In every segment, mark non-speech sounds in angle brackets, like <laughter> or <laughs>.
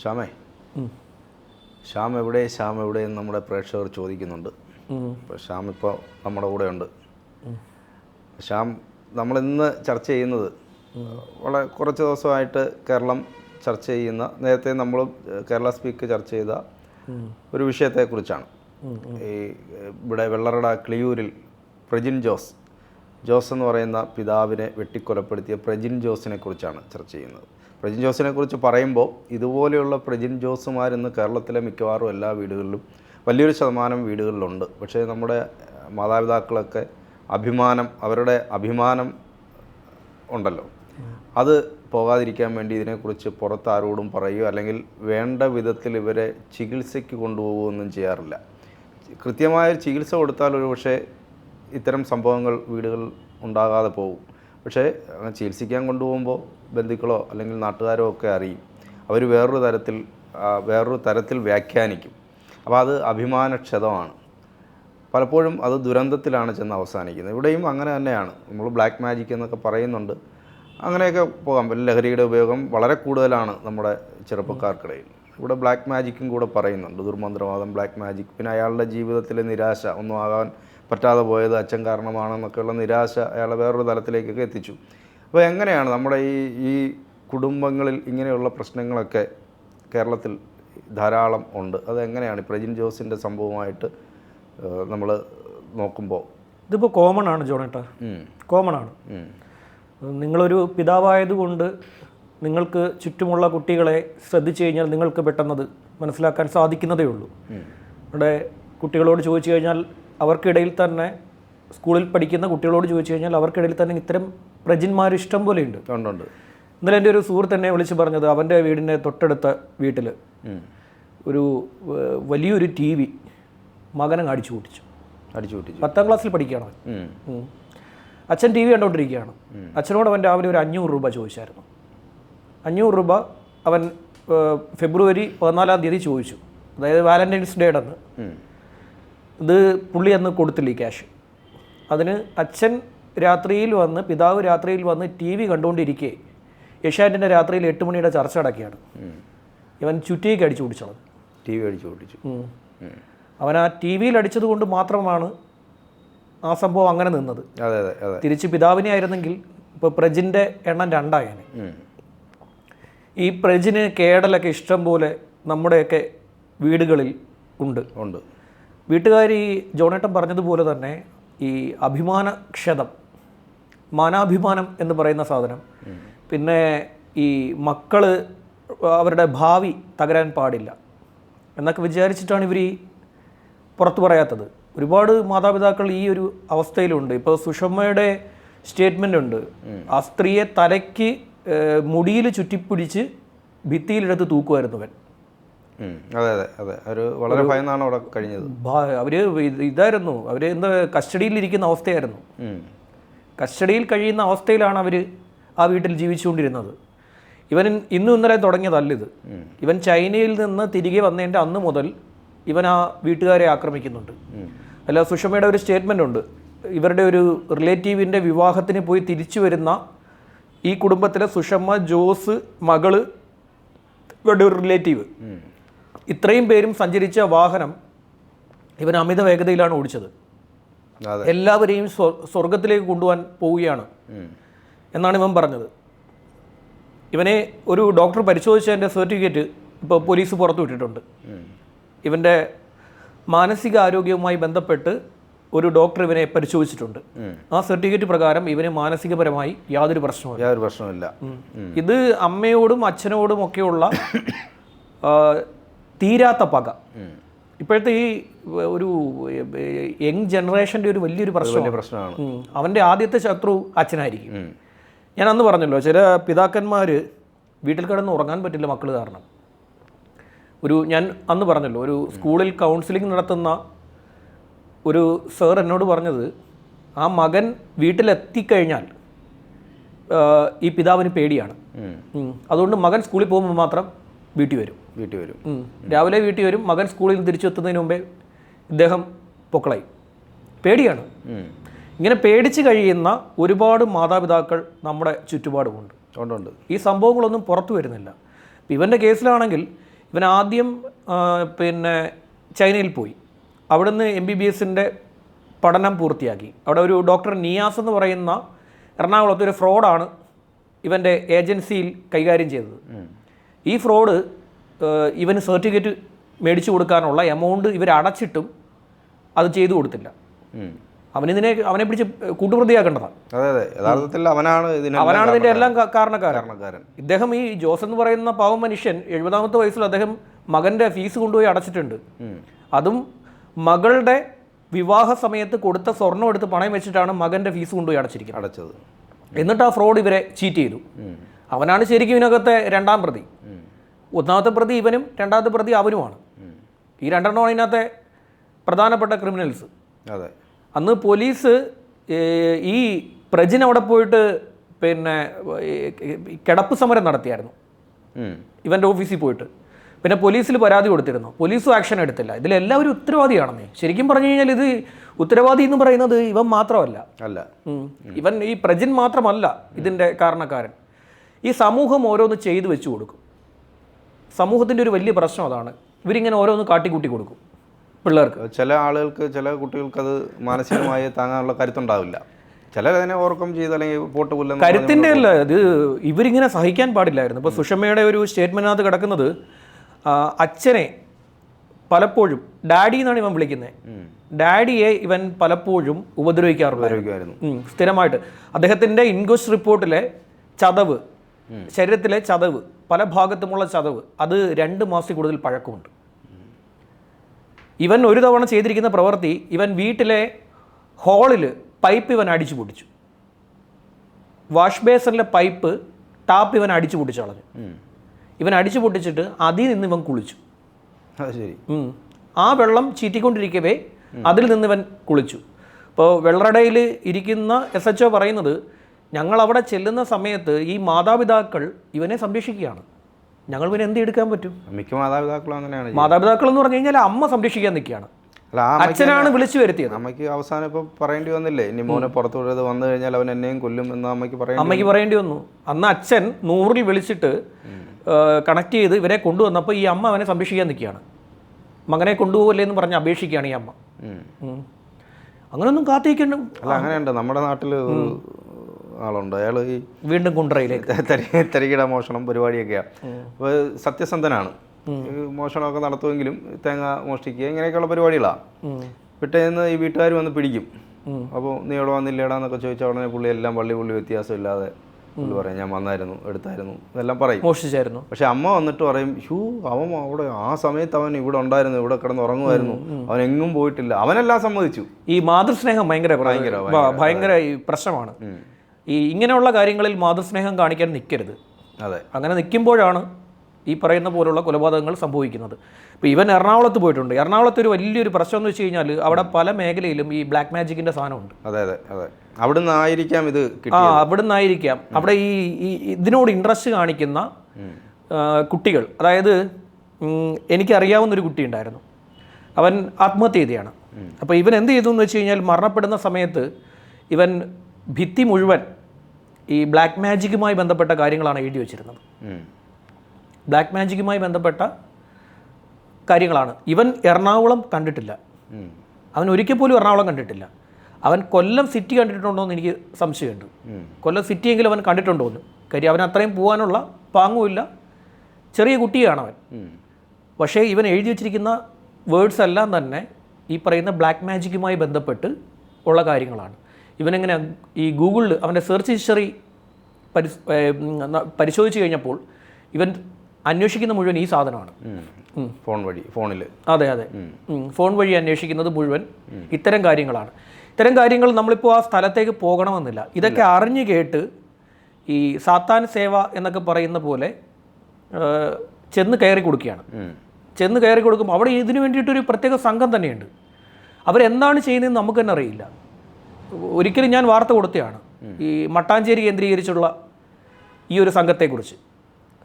ശ്യാമേ. ശ്യാം എവിടെ? ശ്യാം എവിടെ എന്ന് നമ്മുടെ പ്രേക്ഷകർ ചോദിക്കുന്നുണ്ട്. അപ്പോൾ ശ്യാം ഇപ്പോൾ നമ്മുടെ കൂടെ ഉണ്ട്. ശ്യാം നമ്മളിന്ന് ചർച്ച ചെയ്യുന്നത് വളരെ കുറച്ച് ദിവസമായിട്ട് കേരളം ചർച്ച ചെയ്യുന്ന നേരത്തെ നമ്മൾ കേരള സ്പീക്ക് ചർച്ച ചെയ്ത ഒരു വിഷയത്തെക്കുറിച്ചാണ്. ഈ ഇവിടെ വെള്ളറട ക്ലിയൂരിൽ പ്രജിൻ ജോസ് ജോസ് എന്ന് പറയുന്ന പിതാവിനെ വെട്ടിക്കൊലപ്പെടുത്തിയ പ്രജിൻ ജോസിനെ കുറിച്ചാണ് ചർച്ച ചെയ്യുന്നത്. പ്രജിൻ ജോസിനെ കുറിച്ച് പറയുമ്പോൾ ഇതുപോലെയുള്ള പ്രജിൻ ജോസുമാർ ഇന്ന് കേരളത്തിലെ മിക്കവാറും എല്ലാ വീടുകളിലും വലിയൊരു ശതമാനം വീടുകളിലുണ്ട്. പക്ഷേ നമ്മുടെ മാതാപിതാക്കളൊക്കെ അഭിമാനം അവരുടെ അഭിമാനം ഉണ്ടല്ലോ. അത് പോകാതിരിക്കാൻ വേണ്ടി ഇതിനെക്കുറിച്ച് പുറത്ത് ആരോടും പറയുകയോ അല്ലെങ്കിൽ വേണ്ട വിധത്തിൽ ഇവരെ ചികിത്സയ്ക്ക് കൊണ്ടുപോകുകയൊന്നും ചെയ്യാറില്ല. കൃത്യമായ ചികിത്സ കൊടുത്താൽ ഒരു പക്ഷേ ഇത്തരം സംഭവങ്ങൾ വീടുകളിൽ ഉണ്ടാകാതെ പോകും. പക്ഷേ അങ്ങനെ ചികിത്സിക്കാൻ കൊണ്ടുപോകുമ്പോൾ ബന്ധുക്കളോ അല്ലെങ്കിൽ നാട്ടുകാരോ ഒക്കെ അറിയും. അവർ വേറൊരു തരത്തിൽ വേറൊരു തരത്തിൽ വ്യാഖ്യാനിക്കും. അപ്പോൾ അത് അഭിമാനക്ഷതമാണ്. പലപ്പോഴും അത് ദുരന്തത്തിലാണ് ചെന്ന് അവസാനിക്കുന്നത്. ഇവിടെയും അങ്ങനെ തന്നെയാണ്. നമ്മൾ ബ്ലാക്ക് മാജിക് എന്നൊക്കെ പറയുന്നുണ്ട്. അങ്ങനെയൊക്കെ പോകാം. ലഹരിയുടെ ഉപയോഗം വളരെ കൂടുതലാണ് നമ്മുടെ ചെറുപ്പക്കാർക്കിടയിൽ. ഇവിടെ ബ്ലാക്ക് മാജിക്കും കൂടെ പറയുന്നുണ്ട്. ദുർമന്ത്രവാദം ബ്ലാക്ക് മാജിക്. പിന്നെ അയാളുടെ ജീവിതത്തിലെ നിരാശ ഒന്നും ആകാൻ പറ്റാതെ പോയത് അച്ഛൻ കാരണമാണെന്നൊക്കെയുള്ള നിരാശ അയാളെ വേറൊരു തലത്തിലേക്കൊക്കെ എത്തിച്ചു. അപ്പോൾ എങ്ങനെയാണ് നമ്മുടെ ഈ ഈ കുടുംബങ്ങളിൽ ഇങ്ങനെയുള്ള പ്രശ്നങ്ങളൊക്കെ കേരളത്തിൽ ധാരാളം ഉണ്ട്. അതെങ്ങനെയാണ് പ്രജിൻ ജോസിന്റെ സംഭവമായിട്ട് നമ്മൾ നോക്കുമ്പോൾ? ഇതിപ്പോൾ കോമൺ ആണ് ജോണേട്ടാ കോമൺ ആണ്. നിങ്ങളൊരു പിതാവായതുകൊണ്ട് നിങ്ങൾക്ക് ചുറ്റുമുള്ള കുട്ടികളെ ശ്രദ്ധിച്ചു കഴിഞ്ഞാൽ നിങ്ങൾക്ക് പെട്ടെന്നത് മനസ്സിലാക്കാൻ സാധിക്കുന്നതേ ഉള്ളൂ. ഇവിടെ കുട്ടികളോട് ചോദിച്ചു കഴിഞ്ഞാൽ അവർക്കിടയിൽ തന്നെ സ്കൂളിൽ പഠിക്കുന്ന കുട്ടികളോട് ചോദിച്ചു കഴിഞ്ഞാൽ അവർക്കിടയിൽ തന്നെ ഇത്തരം പ്രജിന്മാർ ഇഷ്ടം പോലെ ഉണ്ട് ഉണ്ടുണ്ട് ഇന്നലെ എന്റെ ഒരു സുഹൃത്ത് എന്നെ വിളിച്ച് പറഞ്ഞത് അവന്റെ വീടിന്റെ തൊട്ടടുത്ത വീട്ടിൽ ഒരു വലിയൊരു ടി വി മകനെ അടിച്ചു കൂട്ടിച്ചു അടിച്ചു കൂട്ടിച്ചു പത്താം ക്ലാസ്സിൽ പഠിക്കുകയാണ്. അച്ഛൻ ടി വി കണ്ടുകൊണ്ടിരിക്കുകയാണ് അച്ഛനോട് അവൻ രാവിലെ ഒരു അഞ്ഞൂറ് രൂപ ചോദിച്ചായിരുന്നു. അഞ്ഞൂറ് രൂപ അവൻ ഫെബ്രുവരി പതിനാലാം തീയതി ചോദിച്ചു. അതായത് വാലന്റൈൻസ് ഡേ അന്ന്. ഇത് പുള്ളി അന്ന് കൊടുത്തില്ല ഈ ക്യാഷ്. അതിന് അച്ഛൻ രാത്രിയിൽ വന്ന് പിതാവ് രാത്രിയിൽ വന്ന് ടി വി കണ്ടുകൊണ്ടിരിക്കെ. ഏഷ്യാനെറ്റിന്റെ രാത്രിയിൽ എട്ട് മണിയുടെ ചർച്ച അടക്കിയാണ് ഇവൻ ചുറ്റിയൊക്കെ അടിച്ചു പിടിച്ചത് ടി വി അടിച്ചു പിടിച്ചു. അവൻ ആ ടി വിയിൽ അടിച്ചത് കൊണ്ട് മാത്രമാണ് ആ സംഭവം അങ്ങനെ നിന്നത്. അതെ അതെ അതെ. തിരിച്ച് പിതാവിനെ ആയിരുന്നെങ്കിൽ ഇപ്പോൾ പ്രജിന്റെ എണ്ണം രണ്ടായേനെ. ഈ പ്രജിന് കേടലൊക്കെ ഇഷ്ടം പോലെ നമ്മുടെയൊക്കെ വീടുകളിൽ ഉണ്ട്. ഉണ്ട്. വീട്ടുകാർ ഈ ജോണേട്ടൻ പറഞ്ഞതുപോലെ തന്നെ ഈ അഭിമാനക്ഷതം മാനാഭിമാനം എന്ന് പറയുന്ന സാധനം. പിന്നെ ഈ മക്കൾ അവരുടെ ഭാവി തകരാൻ പാടില്ല എന്നൊക്കെ വിചാരിച്ചിട്ടാണ് ഇവർ ഈ പുറത്തു പറയാത്തത്. ഒരുപാട് മാതാപിതാക്കൾ ഈ ഒരു അവസ്ഥയിലുണ്ട്. ഇപ്പോൾ സുഷമ്മയുടെ സ്റ്റേറ്റ്മെന്റ് ഉണ്ട് ആ സ്ത്രീയെ തലയ്ക്ക് മുടിയിൽ ചുറ്റിപ്പിടിച്ച് ഭിത്തിയിലെടുത്ത് തൂക്കുമായിരുന്നു അവൻ. ഉം. അതെ അതെ അതെ. ഒരു വളരെ ഭയന്നാണ് അവിടെ കഴിഞ്ഞത്. അവർ ഇത് ഇതായിരുന്നു. അവർ എന്താ കസ്റ്റഡിയിലിരിക്കുന്ന അവസ്ഥയായിരുന്നു. കസ്റ്റഡിയിൽ കഴിയുന്ന അവസ്ഥയിലാണ് അവർ ആ വീട്ടിൽ ജീവിച്ചുകൊണ്ടിരുന്നത്. ഇവൻ ഇന്നും ഇന്നലെ തുടങ്ങിയതല്ല ഇത്. ഇവൻ ചൈനയിൽ നിന്ന് തിരികെ വന്നതിന്റെ അന്ന് മുതൽ ഇവൻ ആ വീട്ടുകാരെ ആക്രമിക്കുന്നുണ്ട്. അല്ല സുഷമയുടെ ഒരു സ്റ്റേറ്റ്മെന്റ് ഉണ്ട്. ഇവരുടെ ഒരു റിലേറ്റീവിന്റെ വിവാഹത്തിന് പോയി തിരിച്ചു വരുന്ന ഈ കുടുംബത്തിലെ സുഷമ്മ ജോസ് മകൾ ഇവരുടെ ഒരു റിലേറ്റീവ്. ഇത്രയും പേരും സഞ്ചരിച്ച വാഹനം ഇവൻ അമിത വേഗതയിലാണ് ഓടിച്ചത്. എല്ലാവരെയും സ്വ- സ്വർഗത്തിലേക്ക് കൊണ്ടുപോകാൻ പോവുകയാണ്. എന്നാണ് ഇവൻ പറഞ്ഞത്. ഇവനെ ഒരു ഡോക്ടർ പരിശോധിച്ചതിന്റെ സർട്ടിഫിക്കറ്റ് ഇപ്പോൾ പോലീസ് പുറത്തു വിട്ടിട്ടുണ്ട്. ഇവന്റെ മാനസിക ആരോഗ്യവുമായി ബന്ധപ്പെട്ട് ഒരു ഡോക്ടർ ഇവനെ പരിശോധിച്ചിട്ടുണ്ട്. ആ സർട്ടിഫിക്കറ്റ് പ്രകാരം ഇവന് മാനസികപരമായി യാതൊരു പ്രശ്നവും യാതൊരു പ്രശ്നമില്ല ഇത് അമ്മയോടും അച്ഛനോടും ഒക്കെയുള്ള തീരാത്ത പക. ഇപ്പോഴത്തെ ഈ ഒരു യങ് ജനറേഷന്റെ ഒരു വലിയൊരു പ്രശ്നം പ്രശ്നമാണ്. അവന്റെ ആദ്യത്തെ ശത്രു അച്ഛനായിരിക്കും. ഞാൻ അന്ന് പറഞ്ഞല്ലോ ചില പിതാക്കന്മാർ വീട്ടിൽ കിടന്ന് ഉറങ്ങാൻ പറ്റില്ല മക്കൾ കാരണം. ഒരു ഞാൻ അന്ന് പറഞ്ഞല്ലോ ഒരു സ്കൂളിൽ കൗൺസിലിംഗ് നടത്തുന്ന ഒരു സർ എന്നോട് പറഞ്ഞത് ആ മകൻ വീട്ടിലെത്തിക്കഴിഞ്ഞാൽ ഈ പിതാവിന് പേടിയാണ്. അതുകൊണ്ട് മകൻ സ്കൂളിൽ പോകുമ്പോൾ മാത്രം വീട്ടിൽ വരും. വീട്ടിൽ വരും. രാവിലെ വീട്ടിൽ വരും മകൻ സ്കൂളിൽ തിരിച്ചെത്തുന്നതിന് മുമ്പേ ഇദ്ദേഹം പൊക്കളായി. പേടിയാണ്. ഇങ്ങനെ പേടിച്ച് കഴിയുന്ന ഒരുപാട് മാതാപിതാക്കൾ നമ്മുടെ ചുറ്റുപാടുമുണ്ട്. ഉണ്ട് ഉണ്ട്. ഈ സംഭവങ്ങളൊന്നും പുറത്തു വരുന്നില്ല. ഇവന്റെ കേസിലാണെങ്കിൽ ഇവൻ ആദ്യം പിന്നെ ചൈനയിൽ പോയി. അവിടുന്ന് എം ബി ബി എസിന്റെ പഠനം പൂർത്തിയാക്കി. അവിടെ ഒരു ഡോക്ടർ നിയാസ് എന്ന് പറയുന്ന എറണാകുളത്ത് ഒരു ഫ്രോഡാണ് ഇവന്റെ ഏജൻസിയിൽ കൈകാര്യം ചെയ്തത്. ഈ ഫ്രോഡ് ഇവന് സർട്ടിഫിക്കറ്റ് മേടിച്ചു കൊടുക്കാനുള്ള എമൗണ്ട് ഇവർ അടച്ചിട്ടും അത് ചെയ്തു കൊടുത്തില്ല. ഉം. ഇതിനെ അവനെ പിടിച്ച് കൂട്ടുപ്രതിയാക്കേണ്ടതാണ്. അതെ അതെ. യഥാർത്ഥത്തിൽ അവനാണ് അവനാണ് ഇതിന്റെ എല്ലാം കാരണക്കാരൻ. ഇദ്ദേഹം ഈ ജോസ് എന്ന് പറയുന്ന പാവ മനുഷ്യൻ എഴുപതാമത്തെ വയസ്സിൽ അദ്ദേഹം മകന്റെ ഫീസ് കൊണ്ടുപോയി അടച്ചിട്ടുണ്ട്. അതും മകളുടെ വിവാഹ സമയത്ത് കൊടുത്ത സ്വർണം എടുത്ത് പണയം വെച്ചിട്ടാണ് മകന്റെ ഫീസ് കൊണ്ടുപോയി അടച്ചിരിക്കുന്നത്. അടച്ചത്. എന്നിട്ട് ആ ഫ്രോഡ് ഇവരെ ചീറ്റ് ചെയ്തു. അവനാണ് ശരിക്കും ഇതിനകത്തെ രണ്ടാം പ്രതി. ഒന്നാമത്തെ പ്രതി ഇവനും രണ്ടാമത്തെ പ്രതി അവനുമാണ്. ഈ രണ്ടെണ്ണമാണ് ഇതിനകത്തെ പ്രധാനപ്പെട്ട ക്രിമിനൽസ്. അതെ. അന്ന് പോലീസ് ഈ പ്രജിൻ അവിടെ പോയിട്ട് പിന്നെ കിടപ്പ് സമരം നടത്തിയായിരുന്നു. ഇവന്റെ ഓഫീസിൽ പോയിട്ട്. പിന്നെ പോലീസിൽ പരാതി കൊടുത്തിരുന്നു. പോലീസും ആക്ഷൻ എടുത്തില്ല. ഇതിലെല്ലാവരും ഉത്തരവാദിയാണെന്നേ. ശരിക്കും പറഞ്ഞു കഴിഞ്ഞാൽ ഇത് ഉത്തരവാദി എന്ന് പറയുന്നത് ഇവൻ മാത്രമല്ല. അല്ല. ഇവൻ ഈ പ്രജിൻ മാത്രമല്ല ഇതിന്റെ കാരണക്കാരൻ. ഈ സമൂഹം ഓരോന്ന് ചെയ്തു വെച്ചു കൊടുക്കും. സമൂഹത്തിന്റെ ഒരു വലിയ പ്രശ്നം അതാണ്. ഇവരിങ്ങനെ ഓരോന്ന് കാട്ടിക്കൂട്ടി കൊടുക്കും പിള്ളേർക്ക്. ചില ആളുകൾക്ക് ചില കുട്ടികൾക്ക് അത് മാനസികമായി താങ്ങാനുള്ള കരുത്തുണ്ടാവില്ല. ചിലർ അതിനെ ഓവർകം ചെയ്ത് അല്ലെങ്കിൽ പോട്ട് പുല്ലെന്ന് കരുത്തിന്റെ അല്ല ഇത് ഇവരിങ്ങനെ സഹിക്കാൻ പാടില്ലായിരുന്നു. ഇപ്പോൾ സുഷമയുടെ ഒരു സ്റ്റേറ്റ്മെന്റിനകത്ത് കിടക്കുന്നത് അച്ഛനെ പലപ്പോഴും ഡാഡി എന്നാണ് ഇവൻ വിളിക്കുന്നത് ഡാഡിയെ ഇവൻ പലപ്പോഴും ഉപദ്രവിക്കാറുണ്ടായിരുന്നു. സ്ഥിരമായിട്ട്. അദ്ദേഹത്തിന്റെ ഇൻക്വസ്റ്റ് റിപ്പോർട്ടിലെ ചതവ് ശരീരത്തിലെ ചതവ് പല ഭാഗത്തുമുള്ള ചതവ് അത് രണ്ട് മാസത്തിൽ കൂടുതൽ പഴക്കമുണ്ട്. ഇവൻ ഒരു തവണ ചെയ്തിരിക്കുന്ന പ്രവൃത്തി ഇവൻ വീട്ടിലെ ഹോളിൽ പൈപ്പ് ഇവൻ അടിച്ചു പൊട്ടിച്ചു. വാഷ് ബേസിനിലെ പൈപ്പ് ടാപ്പ് ഇവൻ അടിച്ചു പൊട്ടിച്ചു കളഞ്ഞു. ഇവൻ അടിച്ചു പൊട്ടിച്ചിട്ട് അതിൽ നിന്ന് ഇവൻ കുളിച്ചു. ശരി. ആ വെള്ളം ചീറ്റിക്കൊണ്ടിരിക്കവേ അതിൽ നിന്ന് ഇവൻ കുളിച്ചു. ഇപ്പോൾ വെള്ളറടയിൽ ഇരിക്കുന്ന എസ് എച്ച് പറയുന്നത് ഞങ്ങൾ അവിടെ ചെല്ലുന്ന സമയത്ത് ഈ മാതാപിതാക്കൾ ഇവനെ സംരക്ഷിക്കുകയാണ്. ഞങ്ങൾ പിന്നെ എന്ത് എടുക്കാൻ പറ്റും? മിക്ക മാതാപിതാക്കളും അങ്ങനെയാണ്. മാതാപിതാക്കൾ എന്ന് പറഞ്ഞു കഴിഞ്ഞാൽ അമ്മ സംരക്ഷിക്കാൻ നിൽക്കുകയാണ്. അല്ല അച്ഛനാണ് വിളിച്ചു വരുത്തിയത്. അമ്മയ്ക്ക് അവസാനം ഇപ്പൊ പറയേണ്ടി വന്നില്ലേ? ഇനി മോനെ പുറത്തു വിടരുത് വന്നു കഴിഞ്ഞാൽ അവൻ എന്നെയും കൊല്ലും എന്ന് അമ്മയ്ക്ക് പറയേണ്ടി അമ്മയ്ക്ക് പറയേണ്ടി വന്നു. അന്ന് അച്ഛൻ നൂറിൽ വിളിച്ചിട്ട് കണക്ട് ചെയ്ത് ഇവരെ കൊണ്ടുവന്നപ്പോൾ ഈ അമ്മ അവനെ സംരക്ഷിക്കാൻ നിൽക്കുകയാണ്. മകനെ കൊണ്ടുപോകല്ലേ എന്ന് പറഞ്ഞ് അപേക്ഷിക്കുകയാണ് ഈ അമ്മ. അങ്ങനെയൊന്നും കാത്തിരിക്കണം അല്ല അങ്ങനെയുണ്ട്. നമ്മുടെ നാട്ടിൽ ആളുണ്ട്. അയാൾ ഈ വീണ്ടും കുണ്ടറയിലേക്ക്. തരി- തരികിട മോഷണം പരിപാടിയൊക്കെയാണ് അപ്പോൾ സത്യസന്ധനാണ്. മോഷണമൊക്കെ നടത്തുമെങ്കിലും തേങ്ങ മോഷ്ടിക്കുക ഇങ്ങനെയൊക്കെയുള്ള പരിപാടികളാണ്. പിറ്റേന്ന് ഈ വീട്ടുകാർ വന്ന് പിടിക്കും. അപ്പോൾ നീ ഇവിടെ വന്നില്ലേടാന്നൊക്കെ ചോദിച്ചാൽ ഉടനെ പുള്ളി എല്ലാം പള്ളി പുള്ളി വ്യത്യാസമില്ലാതെ പുള്ളി പറയും ഞാൻ വന്നായിരുന്നു എടുത്തായിരുന്നു. ഇതെല്ലാം പറയും. മോഷ്ടിച്ചായിരുന്നു. പക്ഷെ അമ്മ വന്നിട്ട് പറയും ഷൂ അവൻ അവിടെ ആ സമയത്ത് അവൻ ഇവിടെ ഉണ്ടായിരുന്നു ഇവിടെ കിടന്ന് ഉറങ്ങുമായിരുന്നു. അവൻ എങ്ങും പോയിട്ടില്ല. അവനെല്ലാം സമ്മതിച്ചു. ഈ മാതൃസ്നേഹം ഭയങ്കര ഭയങ്കര, ഭയങ്കര. പ്രശ്നമാണ്. ഈ ഇങ്ങനെയുള്ള കാര്യങ്ങളിൽ മാതൃസ്നേഹം കാണിക്കാൻ നിൽക്കരുത് അതെ. അങ്ങനെ നിൽക്കുമ്പോഴാണ് ഈ പറയുന്ന പോലുള്ള കൊലപാതകങ്ങൾ സംഭവിക്കുന്നത്. ഇപ്പോൾ ഇവൻ എറണാകുളത്ത് പോയിട്ടുണ്ട്. എറണാകുളത്ത് ഒരു വലിയൊരു പ്രശ്നം എന്ന് വെച്ച് കഴിഞ്ഞാൽ അവിടെ പല മേഖലയിലും ഈ ബ്ലാക്ക് മാജിക്കിന്റെ സാധനമുണ്ട്. അതെ അതെ അതെ. അവിടെ ആയിരിക്കാം ഇത് ആ അവിടെ നിന്നായിരിക്കാം അവിടെ ഈ ഇതിനോട് ഇൻട്രസ്റ്റ് കാണിക്കുന്ന കുട്ടികൾ അതായത് എനിക്കറിയാവുന്ന ഒരു കുട്ടി ഉണ്ടായിരുന്നു. അവൻ ആത്മഹത്യ ചെയ്തതാണ് അപ്പോൾ ഇവൻ എന്ത് ചെയ്തു എന്ന് വെച്ച് കഴിഞ്ഞാൽ മരണപ്പെടുന്ന സമയത്ത് ഇവൻ ഭിത്തി മുഴുവൻ ഈ ബ്ലാക്ക് മാജിക്കുമായി ബന്ധപ്പെട്ട കാര്യങ്ങളാണ് എഴുതി വെച്ചിരുന്നത്. ബ്ലാക്ക് മാജിക്കുമായി ബന്ധപ്പെട്ട കാര്യങ്ങളാണ്. ഇവൻ എറണാകുളം കണ്ടിട്ടില്ല. അവൻ ഒരിക്കൽ പോലും എറണാകുളം കണ്ടിട്ടില്ല. അവൻ കൊല്ലം സിറ്റി കണ്ടിട്ടുണ്ടോ എന്ന് എനിക്ക് സംശയമുണ്ട്. കൊല്ലം സിറ്റിയെങ്കിലും അവൻ കണ്ടിട്ടുണ്ടോ എന്ന്. കാര്യം അവൻ അത്രയും പോകാനുള്ള പാങ്ങുമില്ല. ചെറിയ കുട്ടിയാണ് അവൻ. പക്ഷേ ഇവൻ എഴുതി വെച്ചിരിക്കുന്ന വേർഡ്സ് എല്ലാം തന്നെ ഈ പറയുന്ന ബ്ലാക്ക് മാജിക്കുമായി ബന്ധപ്പെട്ട് ഉള്ള കാര്യങ്ങളാണ്. ഇവനെങ്ങനെ ഈ ഗൂഗിളിൽ അവന്റെ സെർച്ച് ഹിസ്റ്ററി പരി പരിശോധിച്ച് കഴിഞ്ഞപ്പോൾ ഇവൻ അന്വേഷിക്കുന്ന മുഴുവൻ ഈ സാധനമാണ്. ഫോൺ വഴി ഫോണിൽ അതെ അതെ. ഫോൺ വഴി അന്വേഷിക്കുന്നത് മുഴുവൻ ഇത്തരം കാര്യങ്ങളാണ്. ഇത്തരം കാര്യങ്ങൾ നമ്മളിപ്പോൾ ആ സ്ഥലത്തേക്ക് പോകണമെന്നില്ല. ഇതൊക്കെ അറിഞ്ഞു കേട്ട് ഈ സാത്താൻ സേവ എന്നൊക്കെ പറയുന്ന പോലെ ചെന്ന് കയറി കൊടുക്കുകയാണ്. ചെന്ന് കയറി കൊടുക്കുമ്പോൾ അവിടെ ഇതിനു വേണ്ടിയിട്ടൊരു പ്രത്യേക സംഘം തന്നെയുണ്ട്. അവരെന്താണ് ചെയ്യുന്നതെന്ന് നമുക്ക് തന്നെ അറിയില്ല. ഒരിക്കലും ഞാൻ വാർത്ത കൊടുത്തതാണ് ഈ മട്ടാഞ്ചേരി കേന്ദ്രീകരിച്ചുള്ള ഈ ഒരു സംഘത്തെക്കുറിച്ച്.